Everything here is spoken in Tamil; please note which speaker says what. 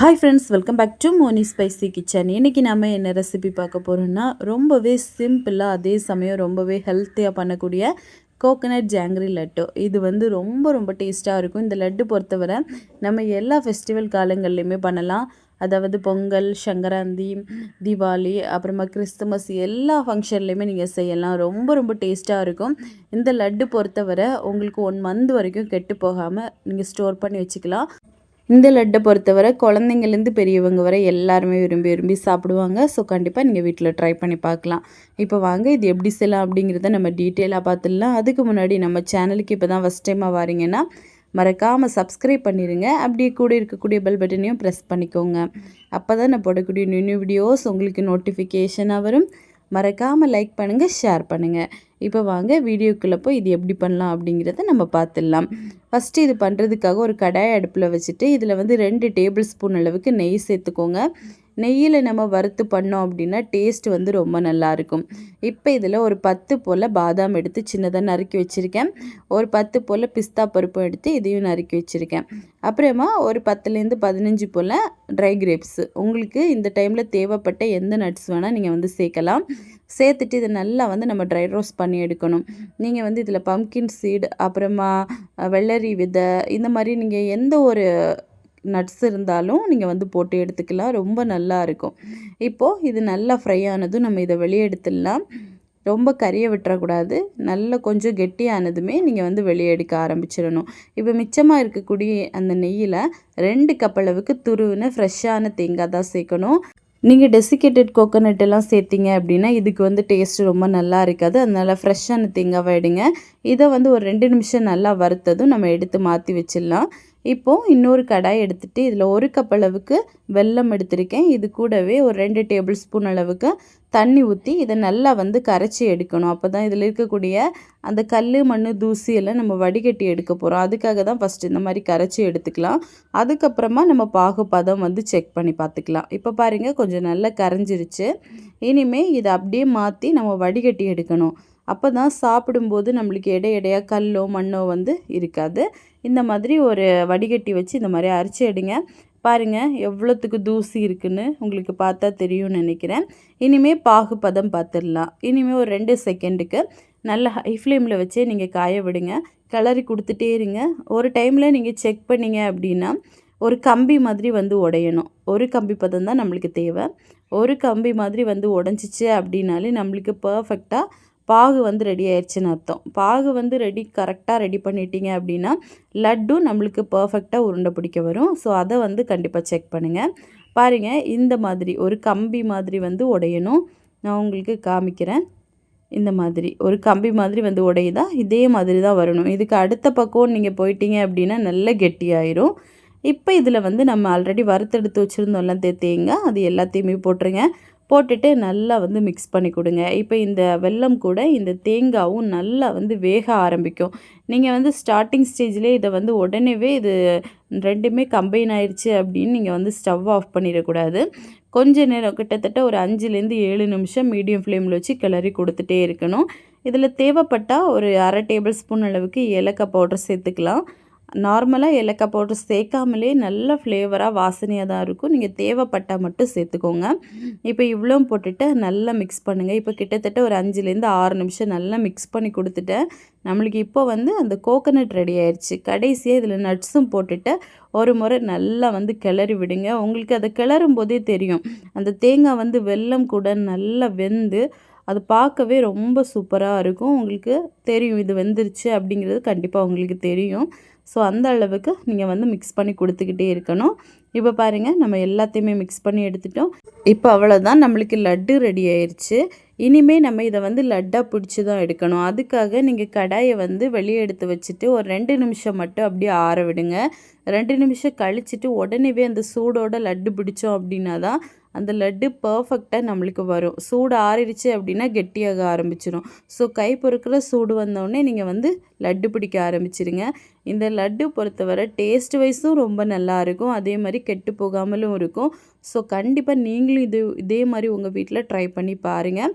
Speaker 1: Hi friends welcome back to Moni spicy kitchen இன்றைக்கி நம்ம என்ன ரெசிபி பார்க்க போகிறோம்னா ரொம்பவே சிம்பிளாக அதே சமயம் ரொம்பவே ஹெல்த்தியாக பண்ணக்கூடிய கோகனட் ஜாங்கிரி லட்டு. இது வந்து ரொம்ப ரொம்ப டேஸ்ட்டாக இருக்கும். இந்த லட்டு பொறுத்தவரை நம்ம எல்லா ஃபெஸ்டிவல் காலங்கள்லையுமே பண்ணலாம். அதாவது பொங்கல் சங்கராந்தி தீபாவளி அப்புறமா கிறிஸ்துமஸ் எல்லா ஃபங்க்ஷன்லேயுமே நீங்கள் செய்யலாம். ரொம்ப ரொம்ப டேஸ்ட்டாக இருக்கும். இந்த லட்டு பொறுத்தவரை உங்களுக்கு ஒன் மந்த் வரைக்கும் கெட்டு போகாமல் நீங்கள் ஸ்டோர் பண்ணி வச்சுக்கலாம். இந்த லட்டை பொறுத்தவரை குழந்தைங்கலேருந்து பெரியவங்க வரை எல்லாருமே விரும்பி விரும்பி சாப்பிடுவாங்க. ஸோ கண்டிப்பாக நீங்கள் வீட்டில் ட்ரை பண்ணி பார்க்கலாம். இப்போ வாங்க இது எப்படி செய்யலாம் அப்படிங்கிறத நம்ம டீட்டெயிலாக பார்த்துடலாம். அதுக்கு முன்னாடி நம்ம சேனலுக்கு இப்போ தான் ஃபஸ்ட் டைமாக வரீங்கன்னா மறக்காமல் சப்ஸ்கிரைப் பண்ணிடுங்க அப்படியே கூட இருக்கக்கூடிய பெல் பட்டனையும் ப்ரெஸ் பண்ணிக்கோங்க. அப்போ தான் நான் போடக்கூடிய நியூ நியூ வீடியோஸ் உங்களுக்கு நோட்டிஃபிகேஷனாக வரும். மறக்காமல் லைக் பண்ணுங்கள் ஷேர் பண்ணுங்கள் இப்போ வாங்க வீடியோக்குள்ளே போய் இது எப்படி பண்ணலாம் அப்படிங்கிறத நம்ம பார்த்துடலாம். ஃபஸ்ட்டு இது பண்ணுறதுக்காக ஒரு கடாய் அடுப்பில் வச்சுட்டு இதில் வந்து ரெண்டு டேபிள் ஸ்பூன் அளவுக்கு நெய் சேர்த்துக்கோங்க. நெய்யில் நம்ம வறுத்து பண்ணோம் அப்படின்னா டேஸ்ட் வந்து ரொம்ப நல்லாயிருக்கும் இப்போ இதில் ஒரு பத்து போல் பாதாம் எடுத்து சின்னதாக நறுக்கி வச்சுருக்கேன். ஒரு பத்து போல் பிஸ்தா பருப்பும் எடுத்து இதையும் நறுக்கி வச்சுருக்கேன். அப்புறமா ஒரு பத்துலேருந்து பதினஞ்சு போல் ட்ரை கிரேப்ஸு உங்களுக்கு இந்த டைமில் தேவைப்பட்ட எந்த நட்ஸ் வேணால் நீங்கள் வந்து சேர்க்கலாம். சேர்த்துட்டு இதை நல்லா வந்து நம்ம ட்ரை ரோஸ்ட் பண்ணி எடுக்கணும். நீங்கள் வந்து இதில் பம்கின் சீடு அப்புறமா வெள்ளை செலரி விதை இந்த மாதிரி நீங்கள் எந்த ஒரு நட்ஸ் இருந்தாலும் நீங்கள் வந்து போட்டு எடுத்துக்கலாம். ரொம்ப நல்லா இருக்கும். இப்போது இது நல்லா ஃப்ரை ஆனதும் நம்ம இதை வெளியே எடுத்துடலாம். ரொம்ப கறியை விட்டுறக்கூடாது. நல்ல கொஞ்சம் கெட்டியானதுமே நீங்கள் வந்து வெளியே எடுக்க ஆரம்பிச்சிடணும். இப்போ மிச்சமாக இருக்கக்கூடிய அந்த நெய்யில் ரெண்டு கப் அளவுக்கு ஃப்ரெஷ்ஷான தேங்காய் தான் சேர்க்கணும். நீங்கள் டெசிகேட்டட் கோகோனட் எல்லாம் சேர்த்திங்க அப்படின்னா இதுக்கு வந்து டேஸ்ட் ரொம்ப நல்லா இருக்காது. அதனால் ஃப்ரெஷ்ஷான தேங்காவை எடுங்க. இதை வந்து ஒரு ரெண்டு நிமிஷம் நல்லா வறுத்ததும் நம்ம எடுத்து மாற்றி வச்சிடலாம். இப்போது இன்னொரு கடாய் எடுத்துகிட்டு இதில் ஒரு கப் அளவுக்கு வெல்லம் எடுத்திருக்கேன். இது கூடவே ஒரு ரெண்டு டேபிள் ஸ்பூன் அளவுக்கு தண்ணி ஊற்றி இதை நல்லா வந்து கரைச்சி எடுக்கணும். அப்போ தான் இதில் இருக்கக்கூடிய அந்த கல் மண் தூசி எல்லாம் நம்ம வடிகட்டி எடுக்க போகிறோம் அதுக்காக தான் ஃபஸ்ட்டு இந்த மாதிரி கரைச்சி எடுத்துக்கலாம். அதுக்கப்புறமா நம்ம பாகுபதம் வந்து செக் பண்ணி பார்த்துக்கலாம். இப்போ பாருங்கள் கொஞ்சம் நல்லா கரைஞ்சிருச்சு. இனிமேல் இதை அப்படியே மாற்றி நம்ம வடிகட்டி எடுக்கணும். அப்போ தான் சாப்பிடும்போது நம்மளுக்கு எடை எடையாக கல்லோ மண்ணோ வந்து இருக்காது. இந்த மாதிரி ஒரு வடிகட்டி வச்சு இந்த மாதிரி அரைச்சி எடுங்க. பாருங்கள் எவ்வளோத்துக்கு தூசி இருக்குன்னு உங்களுக்கு பார்த்தா தெரியும்னு நினைக்கிறேன். இனிமேல் பாகு பதம் பார்த்துடலாம் இனிமேல் ஒரு ரெண்டு செகண்டுக்கு நல்ல ஹை ஃப்ளேமில் வச்சே நீங்கள் காய விடுங்க. கிளறி கொடுத்துட்டே இருங்க. ஒரு டைமில் நீங்கள் செக் பண்ணிங்க அப்படின்னா ஒரு கம்பி மாதிரி வந்து உடையணும். ஒரு கம்பி பதம் தான் நம்மளுக்கு தேவை. ஒரு கம்பி மாதிரி வந்து உடஞ்சிச்சு அப்படின்னாலே நம்மளுக்கு பர்ஃபெக்டாக பாகு வந்து ரெடி ஆயிடுச்சுன்னு அர்த்தம். பாகு வந்து ரெடி கரெக்டாக ரெடி பண்ணிட்டீங்க அப்படின்னா லட்டு நம்மளுக்கு பர்ஃபெக்டாக உருண்டை பிடிக்க வரும். ஸோ அதை வந்து கண்டிப்பாக செக் பண்ணுங்கள் பாருங்கள் இந்த மாதிரி ஒரு கம்பி மாதிரி வந்து உடையணும். நான் உங்களுக்கு காமிக்கிறேன். இந்த மாதிரி ஒரு கம்பி மாதிரி வந்து உடையுதா? இதே மாதிரி தான் வரணும். இதுக்கு அடுத்த பக்கம் நீங்கள் போயிட்டீங்க அப்படின்னா நல்ல கெட்டியாயிரும். இப்போ இதில் வந்து நம்ம ஆல்ரெடி வறுத்தெடுத்து வச்சுருந்தோம்ல தேங்காய் அது எல்லாத்தையுமே போட்டுருங்க. போட்டுட்டு நல்லா வந்து மிக்ஸ் பண்ணி கொடுங்க. இப்போ இந்த வெல்லம் கூட இந்த தேங்காவும் நல்லா வந்து வேக ஆரம்பிக்கும். நீங்கள் வந்து ஸ்டார்டிங் ஸ்டேஜ்லேயே இதை வந்து உடனேவே இது ரெண்டுமே கம்பைன் ஆயிடுச்சு அப்படின்னு நீங்கள் வந்து ஸ்டவ் ஆஃப் பண்ணிடக்கூடாது. கொஞ்ச நேரம் கிட்டத்தட்ட ஒரு அஞ்சுலேருந்து ஏழு நிமிஷம் மீடியம் ஃப்ளேமில் வச்சு கிளறி கொடுத்துட்டே இருக்கணும். இதில் தேவைப்பட்டால் ஒரு அரை டேபிள் ஸ்பூன் அளவுக்கு ஏலக்காய் பவுடர் சேர்த்துக்கலாம். நார்மலாக ஏலக்காய் பவுடர் சேர்க்காமலே நல்ல ஃப்ளேவராக வாசனையாக தான் இருக்கும். நீங்கள் தேவைப்பட்டால் மட்டும் சேர்த்துக்கோங்க. இப்போ இவ்வளோ போட்டுட்டு நல்லா மிக்ஸ் பண்ணுங்கள் இப்போ கிட்டத்தட்ட ஒரு அஞ்சுலேருந்து ஆறு நிமிஷம் நல்லா மிக்ஸ் பண்ணி கொடுத்துட்டேன். நம்மளுக்கு இப்போ வந்து அந்த கோகனட் ரெடி ஆயிடுச்சு கடைசியாக இதில் நட்ஸும் போட்டுட்டு ஒரு முறை நல்லா வந்து கிளறி விடுங்க. உங்களுக்கு அதை கிளறும் போதே தெரியும். அந்த தேங்காய் வந்து வெல்லம் கூட நல்லா வெந்து அது பார்க்கவே ரொம்ப சூப்பராக இருக்கும். உங்களுக்கு தெரியும் இது வெந்துருச்சு அப்படிங்கிறது கண்டிப்பாக உங்களுக்கு தெரியும். ஸோ அந்த அளவுக்கு நீங்கள் வந்து மிக்ஸ் பண்ணி கொடுத்துக்கிட்டே இருக்கணும். இப்போ பாருங்கள் நம்ம எல்லாத்தையுமே மிக்ஸ் பண்ணி எடுத்துட்டோம். இப்போ அவ்வளோதான் நம்மளுக்கு லட்டு ரெடி ஆயிடுச்சு இனிமேல் நம்ம இதை வந்து லட்டாக பிடிச்சி தான் எடுக்கணும். அதுக்காக நீங்கள் கடாயை வந்து வெளியே எடுத்து வச்சுட்டு ஒரு ரெண்டு நிமிஷம் மட்டும் அப்படியே ஆற விடுங்க. ரெண்டு நிமிஷம் கழிச்சிட்டு உடனேவே அந்த சூடோட லட்டு பிடிச்சோம் அப்படின்னா தான் அந்த லட்டு பர்ஃபெக்டாக நம்மளுக்கு வரும். சூடு ஆறிடுச்சு அப்படின்னா கெட்டியாக ஆரம்பிச்சிடும் ஸோ கை பொறுக்கிற சூடு வந்தோடனே நீங்கள் வந்து லட்டு பிடிக்க ஆரம்பிச்சிருங்க. இந்த லட்டு பொறுத்தவரை டேஸ்ட் வைஸும் ரொம்ப நல்லாயிருக்கும் அதே மாதிரி கெட்டு போகாமலும் இருக்கும். ஸோ கண்டிப்பாக நீங்களும் இது இதே மாதிரி உங்கள் வீட்டில் ட்ரை பண்ணி பாருங்கள்